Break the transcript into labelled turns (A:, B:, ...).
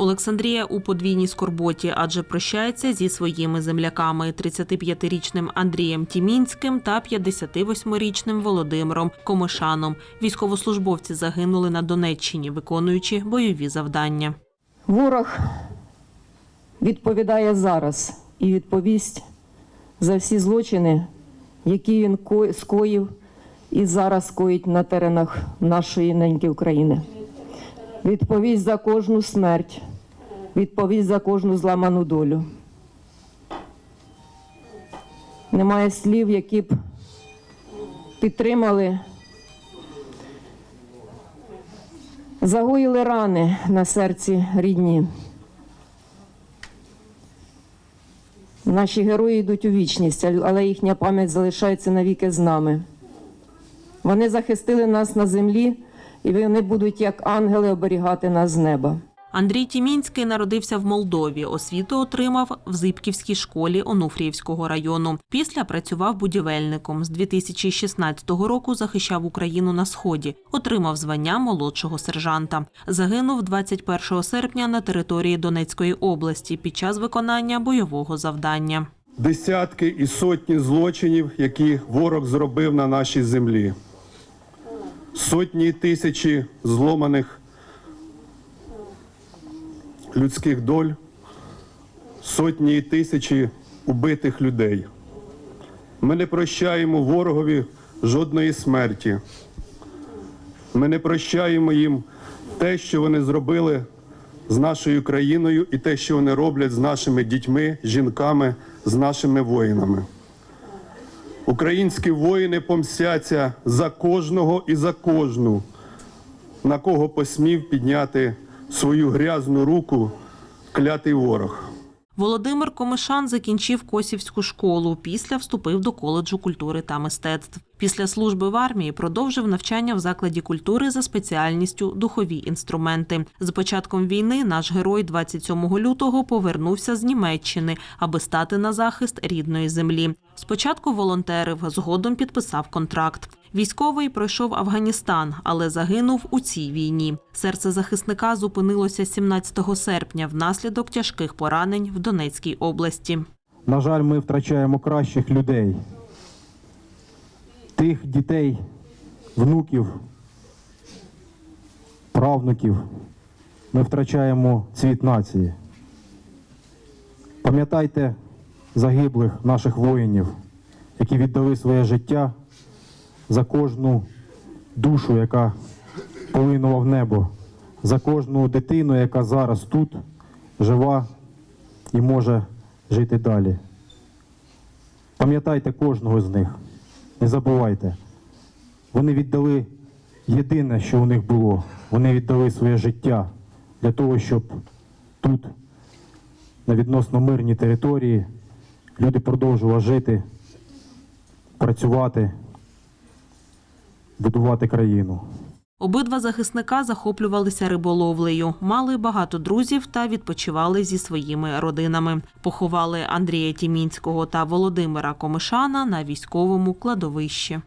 A: Олександрія у подвійній скорботі, адже прощається зі своїми земляками 35-річним Андрієм Тімінським та 58-річним Володимиром Комишаном. Військовослужбовці загинули на Донеччині, виконуючи бойові завдання.
B: Ворог відповідає зараз і відповість за всі злочини, які він ко- скоїв і зараз коїть на теренах нашої неньки України. Відповість за кожну смерть, відповість за кожну зламану долю. Немає слів, які б підтримали, загоїли рани на серці рідні. Наші герої йдуть у вічність, але їхня пам'ять залишається навіки з нами. Вони захистили нас на землі, і вони будуть як ангели оберігати нас з неба.
A: Андрій Тімінський народився в Молдові. Освіту отримав в Зибківській школі Онуфріївського району. Після працював будівельником. З 2016 року захищав Україну на сході. Отримав звання молодшого сержанта. Загинув 21 серпня на території Донецької області під час виконання бойового завдання.
C: десятки і сотні злочинів, які ворог зробив на нашій землі. Сотні тисячі зломаних людських доль, сотні тисячі убитих людей. Ми не прощаємо ворогові жодної смерті. Ми не прощаємо їм те, що вони зробили з нашою країною, і те, що вони роблять з нашими дітьми, жінками, з нашими воїнами. Українські воїни помстяться за кожного і за кожну, на кого посмів підняти свою грязну руку клятий ворог.
A: Володимир Комишан закінчив Косівську школу. Після вступив до коледжу культури та мистецтв. Після служби в армії продовжив навчання в закладі культури за спеціальністю духові інструменти. З початком війни наш герой 27 лютого повернувся з Німеччини, аби стати на захист рідної землі. Спочатку волонтерив, згодом підписав контракт. Військовий пройшов Афганістан, але загинув у цій війні. Серце захисника зупинилося 17 серпня внаслідок тяжких поранень в Донецькій області.
D: На жаль, ми втрачаємо кращих людей, тих дітей, внуків, правнуків. Ми втрачаємо цвіт нації. Пам'ятайте загиблих наших воїнів, які віддали своє життя за кожну душу, яка полинула в небо, за кожну дитину, яка зараз тут жива і може жити далі. Пам'ятайте кожного з них, не забувайте. Вони віддали єдине, що у них було. Вони віддали своє життя для того, щоб тут, на відносно мирній території, люди продовжували жити, працювати, будувати країну.
A: Обидва захисника захоплювалися риболовлею, мали багато друзів та відпочивали зі своїми родинами. Поховали Андрія Тімінського та Володимира Комишана на військовому кладовищі.